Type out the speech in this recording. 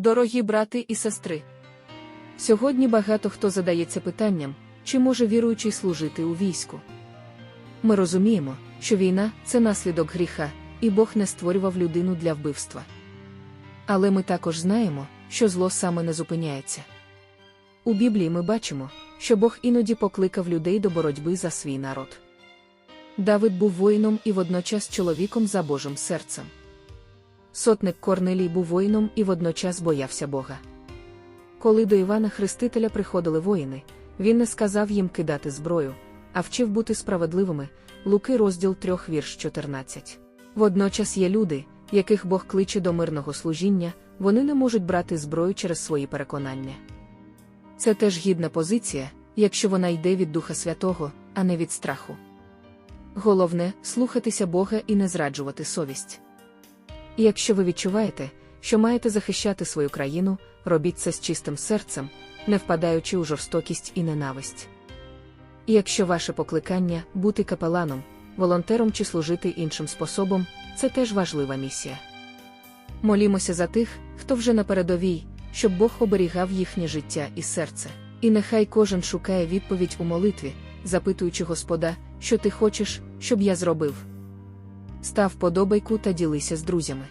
Дорогі брати і сестри. Сьогодні багато хто задається питанням, чи може віруючий служити у війську. Ми розуміємо, що війна це наслідок гріха, і Бог не створював людину для вбивства. Але ми також знаємо, що зло саме не зупиняється. У Біблії ми бачимо, що Бог іноді покликав людей до боротьби за свій народ. Давид був воїном і водночас чоловіком за Божим серцем. Сотник Корнелій був воїном і водночас боявся Бога. Коли до Івана Хрестителя приходили воїни, він не сказав їм кидати зброю, а вчив бути справедливими. Луки розділ 3 вірш 14. Водночас є люди, яких Бог кличе до мирного служіння, вони не можуть брати зброю через свої переконання. Це теж гідна позиція, якщо вона йде від Духа Святого, а не від страху. Головне слухатися Бога і не зраджувати совість. І якщо ви відчуваєте, що маєте захищати свою країну, робіть це з чистим серцем, не впадаючи у жорстокість і ненависть. І якщо ваше покликання бути капеланом, волонтером чи служити іншим способом, це теж важлива місія. Молімося за тих, хто вже на передовій, щоб Бог оберігав їхнє життя і серце. І нехай кожен шукає відповідь у молитві, запитуючи Господа, що ти хочеш, щоб я зробив. Став подобайку та ділися з друзями.